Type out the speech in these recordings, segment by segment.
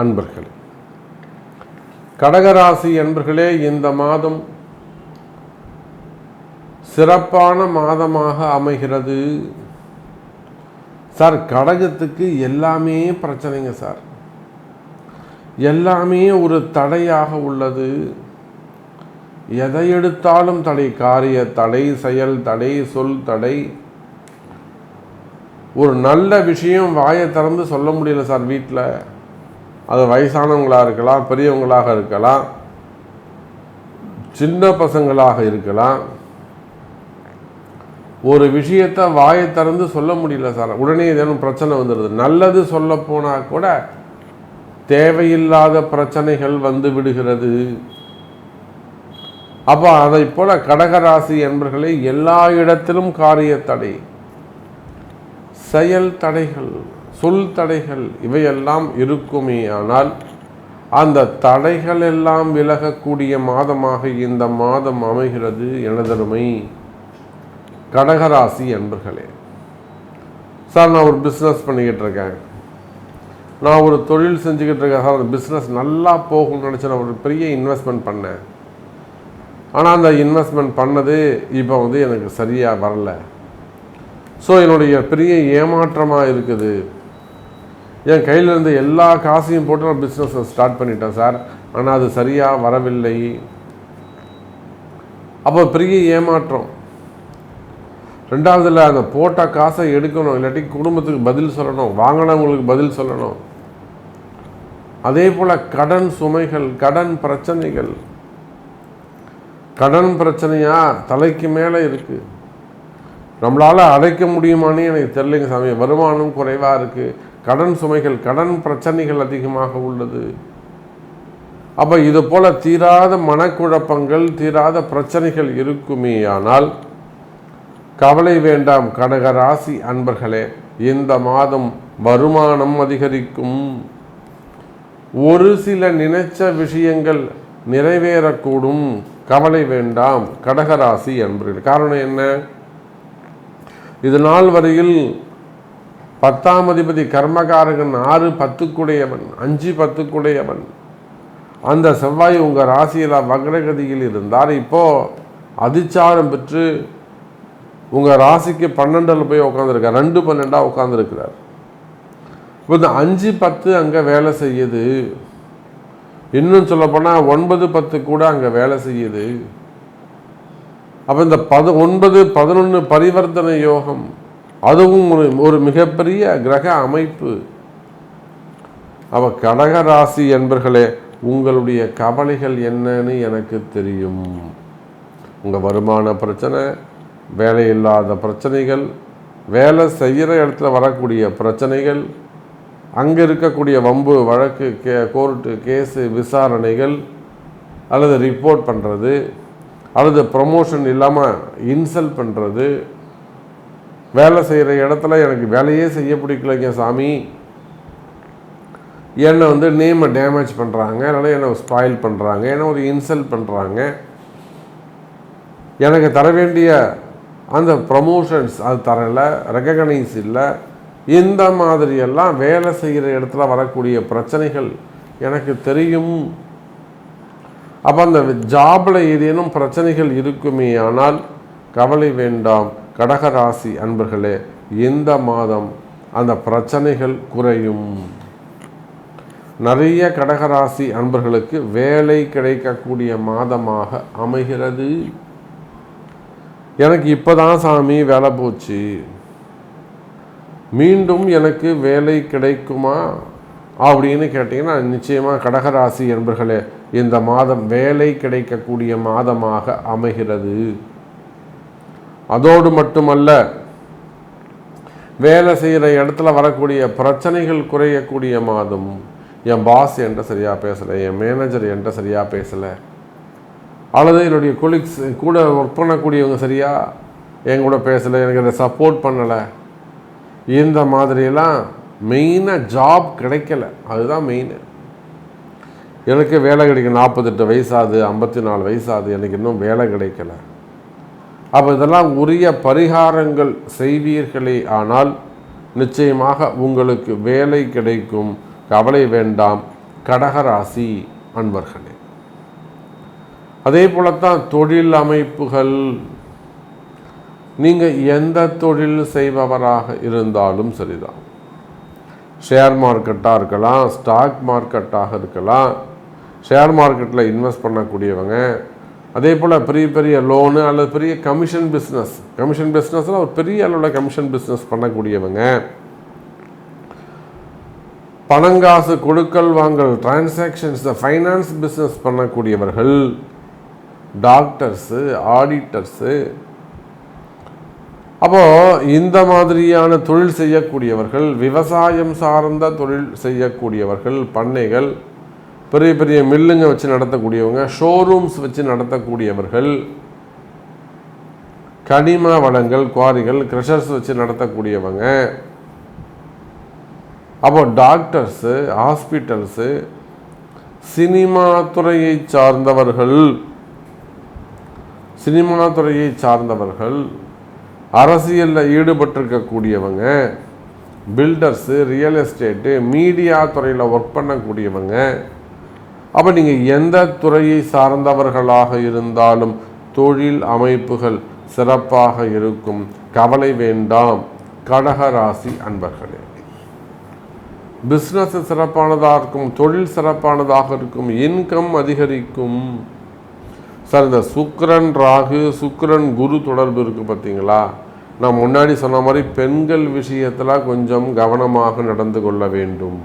அன்பர்களே. கடகராசி அன்பர்களே இந்த மாதம் சிறப்பான மாதமாக அமைகிறது. சார் கடகத்துக்கு எல்லாமே பிரச்சனைங்க சார். எல்லாமே ஒரு தடையாக உள்ளது. எதை எடுத்தாலும் தடை காரிய தடை செயல் தடை சொல் தடை. ஒரு நல்ல விஷயம் வாயை திறந்து சொல்ல முடியல சார் வீட்டில். அது வயசானவங்களாக இருக்கலாம் பெரியவங்களாக இருக்கலாம் சின்ன பசங்களாக இருக்கலாம். ஒரு விஷயத்தை வாயை திறந்து சொல்ல முடியல சார். உடனே ஏதேனும் பிரச்சனை வந்துடுது. நல்லது சொல்ல போனால் கூட தேவையில்லாத பிரச்சனைகள் வந்து விடுகிறது. அப்போ அதை போல கடகராசி என்பர்களே எல்லா இடத்திலும் காரிய தடை. செயல் தடைகள். சொல் தடைகள் இவையெல்லாம் இருக்குமே ஆனால் அந்த தடைகள் எல்லாம் விலகக்கூடிய மாதமாக இந்த மாதம் அமைகிறது எனதருமை கடகராசி என்பர்களே சார் நான் ஒரு பிஸ்னஸ் பண்ணிக்கிட்டு இருக்கேன். நான் ஒரு தொழில் செஞ்சுக்கிட்டு இருக்கேன். சார் அந்த பிஸ்னஸ் நல்லா போகும்னு நினச்சி நான் ஒரு பெரிய இன்வெஸ்ட்மெண்ட் பண்ணேன். ஆனால் அந்த இன்வெஸ்ட்மெண்ட் பண்ணது இப்போ வந்து எனக்கு சரியாக வரல. ஸோ என்னுடைய பெரிய ஏமாற்றமாக இருக்குது. என் கையில் எல்லா காசையும் போட்டு நான் பிஸ்னஸை ஸ்டார்ட் பண்ணிட்டேன் சார் ஆனால் அது சரியாக வரவில்லை. அப்போ பெரிய ஏமாற்றம். ரெண்டாவதுல அந்த போட்ட காசை எடுக்கணும் இல்லாட்டி குடும்பத்துக்கு பதில் சொல்லணும் வாங்கினவங்களுக்கு பதில் சொல்லணும். அதே போல் கடன் சுமைகள் கடன் பிரச்சனைகள். கடன் பிரச்சனையா தலைக்கு மேலே இருக்குது நம்மளால் அடைக்க முடியுமான்னு எனக்கு தெரியலைங்க சாமி. வருமானம் குறைவாக இருக்குது கடன் சுமைகள் கடன் பிரச்சனைகள் அதிகமாக உள்ளது. அப்போ இது போல் தீராத மனக்குழப்பங்கள் தீராத பிரச்சனைகள் இருக்குமே ஆனால் கவலை வேண்டாம் கடக ராசி அன்பர்களே. இந்த மாதம் வருமானம் அதிகரிக்கும். ஒரு சில நினைச்ச விஷயங்கள் நிறைவேறக்கூடும். கவலை வேண்டாம் கடகராசி அன்பர்கள். காரணம் என்ன? இது நாள் வரையில் பத்தாம் அதிபதி கர்மகாரகன் ஆறு பத்துக்குடையவன் அஞ்சு பத்துக்குடையவன். அந்த செவ்வாய் உங்கள் ராசியில் வக்ரகதியில் இருந்தார். இப்போது அதிச்சாரம் பெற்று உங்கள் ராசிக்கு பன்னெண்டில் போய் உட்காந்துருக்கார் ரெண்டு பன்னெண்டாக உட்காந்துருக்கிறார் இப்போ இந்த அஞ்சு பத்து அங்கே வேலை செய்யுது. இன்னும் சொல்லப்போனால் ஒன்பது பத்து கூட அங்கே வேலை செய்யுது. அப்போ இந்த பத ஒன்பது பதினொன்று பரிவர்த்தனை யோகம் அதுவும் ஒரு ஒரு மிகப்பெரிய கிரக அமைப்பு. அவ கடக ராசி என்பர்களே உங்களுடைய கவலைகள் என்னன்னு எனக்கு தெரியும். உங்கள் வருமான பிரச்சனை வேலை இல்லாத பிரச்சனைகள் வேலை செய்கிற இடத்துல வரக்கூடிய பிரச்சனைகள் அங்கே இருக்கக்கூடிய வம்பு வழக்கு கே கோர்ட்டு கேஸு விசாரணைகள் அல்லது ரிப்போர்ட் பண்ணுறது அல்லது ப்ரமோஷன் இல்லாமல் இன்சல்ட் பண்ணுறது வேலை செய்கிற இடத்துல எனக்கு வேலையே செய்ய பிடிக்கலைங்க சாமி. என்னை வந்து நேமை டேமேஜ் பண்ணுறாங்க அதனால் என்னை ஸ்பாயில் பண்ணுறாங்க என்னை ஒரு இன்சல்ட் பண்ணுறாங்க எனக்கு தர வேண்டிய அந்த ப்ரமோஷன்ஸ் அது தரலை ரெக்கக்னைஸ் இல்லை. இந்த மாதிரியெல்லாம் வேலை செய்கிற இடத்துல வரக்கூடிய பிரச்சனைகள் எனக்கு தெரியும். அப்போ அந்த ஜாபில் ஏதேனும் பிரச்சனைகள் இருக்குமே ஆனால் கவலை வேண்டாம். கடகராசி அன்பர்களே இந்த மாதம் அந்த பிரச்சனைகள் குறையும். நிறைய கடகராசி அன்பர்களுக்கு வேலை கிடைக்கக்கூடிய மாதமாக அமைகிறது. எனக்கு இப்போதான் சாமி வேலை போச்சு. மீண்டும் எனக்கு வேலை கிடைக்குமா அப்படின்னு கேட்டிங்கன்னா நிச்சயமாக கடகராசி என்பர்களே இந்த மாதம் வேலை கிடைக்கக்கூடிய மாதமாக அமைகிறது. அதோடு மட்டுமல்ல வேலை செய்கிற இடத்துல வரக்கூடிய பிரச்சனைகள் குறையக்கூடிய மாதம் என் பாஸ் என்கிட்ட சரியாக பேசலை என் மேனேஜர் என்கிட்ட சரியாக பேசலை அல்லது என்னுடைய கொலீக்ஸ் கூட ஒர்க் பண்ணக்கூடியவங்க சரியாக என் கூட பேசலை எனக்கு அதை சப்போர்ட் பண்ணலை. இந்த மாதிரியெல்லாம் மெயினாக ஜாப் கிடைக்கல. அதுதான் மெயின் எனக்கு வேலை கிடைக்கும் நாற்பத்தெட்டு வயசாகுது ஐம்பத்தி நாலு வயசாகுது எனக்கு இன்னும் வேலை கிடைக்கல. அப்போ இதெல்லாம் உரிய பரிகாரங்கள் செய்வீர்களே ஆனால் நிச்சயமாக உங்களுக்கு வேலை கிடைக்கும். கவலை வேண்டாம். கடகராசி அன்பர்களே. அதே போலத்தான் தொழில் அமைப்புகள். நீங்கள் எந்த தொழில் செய்பவராக இருந்தாலும் சரிதான். ஷேர் மார்க்கெட்டாக இருக்கலாம் ஸ்டாக் மார்க்கெட்டாக இருக்கலாம். ஷேர் மார்க்கெட்டில் இன்வெஸ்ட் பண்ணக்கூடியவங்க அதே போல் பெரிய பெரிய லோனு அல்லது பெரிய கமிஷன் பிஸ்னஸ் கமிஷன் பிஸ்னஸில் ஒரு பெரிய அளவில் கமிஷன் பிஸ்னஸ் பண்ணக்கூடியவங்க. பணங்காசு கொடுக்கல் வாங்கல் டிரான்சாக்ஷன்ஸ் ஃபைனான்ஸ் பிஸ்னஸ் பண்ணக்கூடியவர்கள் டாக்டர்ஸு ஆடிட்டர்ஸு அப்போது இந்த மாதிரியான தொழில் செய்யக்கூடியவர்கள் விவசாயம் சார்ந்த தொழில் செய்யக்கூடியவர்கள் பண்ணைகள் பெரிய பெரிய மில்லுங்க வச்சு நடத்தக்கூடியவங்க ஷோரூம்ஸ் வச்சு நடத்தக்கூடியவர்கள் கனிம வளங்கள் குவாரிகள் க்ரெஷர்ஸ் வச்சு நடத்தக்கூடியவங்க. அப்போ டாக்டர்ஸு ஹாஸ்பிட்டல்ஸு சினிமா துறையை சார்ந்தவர்கள் சினிமா துறையை சார்ந்தவர்கள் அரசியலில் ஈடுபட்டிருக்கக்கூடியவங்க பில்டர்ஸு ரியல் எஸ்டேட்டு மீடியா துறையில் ஒர்க் பண்ணக்கூடியவங்க அப்போ நீங்கள் எந்த துறையை சார்ந்தவர்களாக இருந்தாலும் தொழில் அமைப்புகள் சிறப்பாக இருக்கும். கவலை வேண்டாம். கடகராசி அன்பர்களே. பிஸ்னஸ் சிறப்பானதாக இருக்கும் தொழில் சிறப்பானதாக இருக்கும் இன்கம் அதிகரிக்கும். சார் இந்த சுக்கரன் ராகு சுக்கரன் குரு தொடர்பு இருக்குது பார்த்தீங்களா? நான் முன்னாடி சொன்ன மாதிரி பெண்கள் விஷயத்தில் கொஞ்சம் கவனமாக நடந்து கொள்ள வேண்டும்.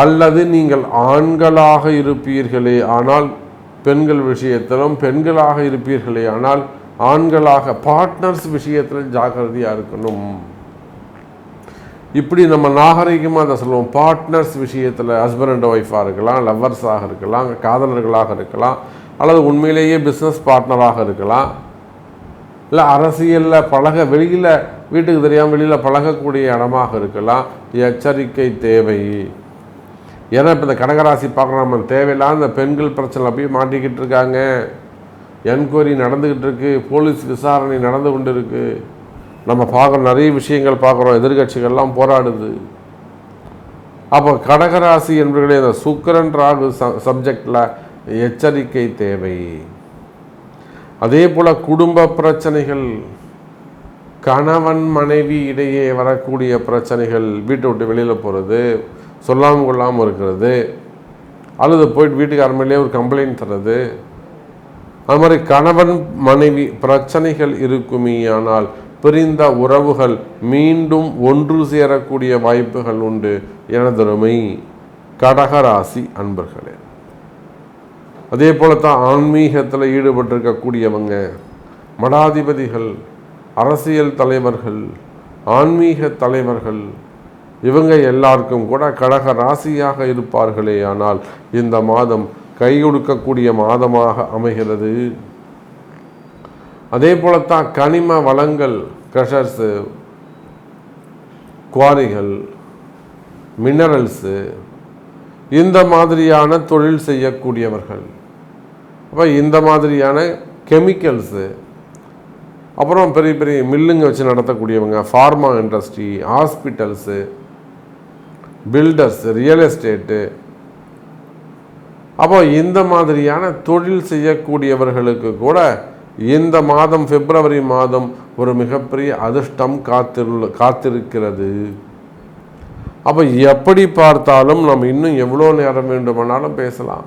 அல்லது நீங்கள் ஆண்களாக இருப்பீர்களே ஆனால் பெண்கள் விஷயத்திலும் பெண்களாக இருப்பீர்களே ஆனால் ஆண்களாக பார்ட்னர்ஸ் விஷயத்தில் ஜாக்கிரதையாக இருக்கணும். இப்படி நம்ம நாகரிகமாக அதை சொல்லுவோம். பார்ட்னர்ஸ் விஷயத்தில் ஹஸ்பண்ட் அண்ட் ஒய்ஃபாக இருக்கலாம் லவ்வர்ஸாக இருக்கலாம் காதலர்களாக இருக்கலாம் அல்லது உண்மையிலேயே பிஸ்னஸ் பார்ட்னராக இருக்கலாம். இல்லை அரசியலில் பழக வெளியில் வீட்டுக்கு தெரியாமல் வெளியில் பழகக்கூடிய இடமாக இருக்கலாம். எச்சரிக்கை தேவை. ஏன்னா இப்போ இந்த கடகராசி பார்க்குறோம் நம்ம தேவையில்லாத பெண்கள் பிரச்சனை போய் மாட்டிக்கிட்டு இருக்காங்க. என்கொயரி நடந்துக்கிட்டு இருக்குது போலீஸ் விசாரணை நடந்து கொண்டு இருக்குது நம்ம பார்க்குற நிறைய விஷயங்கள் பார்க்குறோம் எதிர்கட்சிகள்லாம் போராடுது. அப்போ கடகராசி என்பவர்களே இந்த சுக்கரன் ராகு சப்ஜெக்டில் எச்சரிக்கை தேவை. அதே போல் குடும்ப பிரச்சனைகள் கணவன் மனைவி இடையே வரக்கூடிய பிரச்சனைகள் வீட்டை விட்டு வெளியில் போகிறது சொல்லாமல் கொள்ளாமல் இருக்கிறது. அல்லது போயிட்டு வீட்டுக்கு மேலேயே ஒரு கம்ப்ளைண்ட் தர்றது. அது மாதிரி கணவன் மனைவி பிரச்சனைகள் இருக்குமே ஆனால் பிரிந்த உறவுகள் மீண்டும் ஒன்று சேரக்கூடிய வாய்ப்புகள் உண்டு எனதொருமை கடகராசி அன்பர்களே. அதே போல தான் ஆன்மீகத்தில் ஈடுபட்டிருக்கக்கூடியவங்க மடாதிபதிகள் அரசியல் தலைவர்கள் ஆன்மீக தலைவர்கள் இவங்க எல்லாருக்கும் கூட கடக ராசியாக இருப்பார்களே ஆனால் இந்த மாதம் கை கொடுக்கக்கூடிய மாதமாக அமைகிறது. அதே போலத்தான் கனிம வளங்கள் க்ரஷர்ஸு குவாரிகள் மினரல்ஸு இந்த மாதிரியான தொழில் செய்யக்கூடியவர்கள். அப்போ இந்த மாதிரியான கெமிக்கல்ஸு அப்புறம் பெரிய பெரிய மில்லுங்க வச்சு நடத்தக்கூடியவங்க pharma industry hospitals builders real estate அப்போ இந்த மாதிரியான தொழில் செய்யக்கூடியவர்களுக்கு கூட இந்த மாதம் பிப்ரவரி மாதம் ஒரு மிகப்பெரிய அதிர்ஷ்டம் காத்திரு காத்திருக்கிறது. அப்போ எப்படி பார்த்தாலும் நம்ம இன்னும் எவ்வளோ நேரம் வேண்டுமானாலும் பேசலாம்.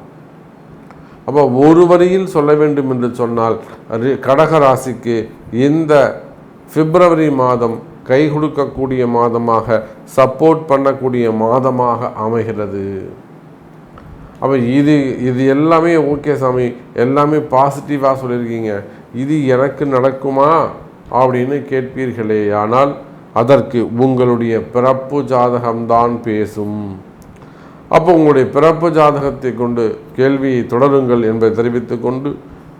அப்போ ஒரு வரியில் சொல்ல வேண்டும் என்று சொன்னால் கடகராசிக்கு கடக ராசிக்கு இந்த பிப்ரவரி மாதம் கை கொடுக்கக்கூடிய மாதமாக சப்போர்ட் பண்ணக்கூடிய மாதமாக அமைகிறது. அப்போ இது இது எல்லாமே ஓகே சாமி. எல்லாமே பாசிட்டிவாக சொல்லியிருக்கீங்க. இது எனக்கு நடக்குமா? அப்படின்னு கேட்பீர்களே. ஆனால் அதற்கு உங்களுடைய பிறப்பு ஜாதகம்தான் பேசும். அப்போ உங்களுடைய பிறப்பு ஜாதகத்தை கொண்டு கேள்வியை தொடருங்கள் என்பதை தெரிவித்து கொண்டு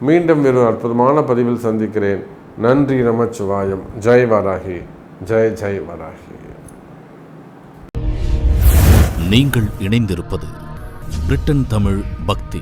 மீண்டும் வேறு அற்புதமான பதிவில் சந்திக்கிறேன். நன்றி நமச்சிவாயம். ஜெய் வராகி. ஜெய் ஜெய் வராகி நீங்கள் இணைந்திருப்பது பிரிட்டன் தமிழ் பக்தி.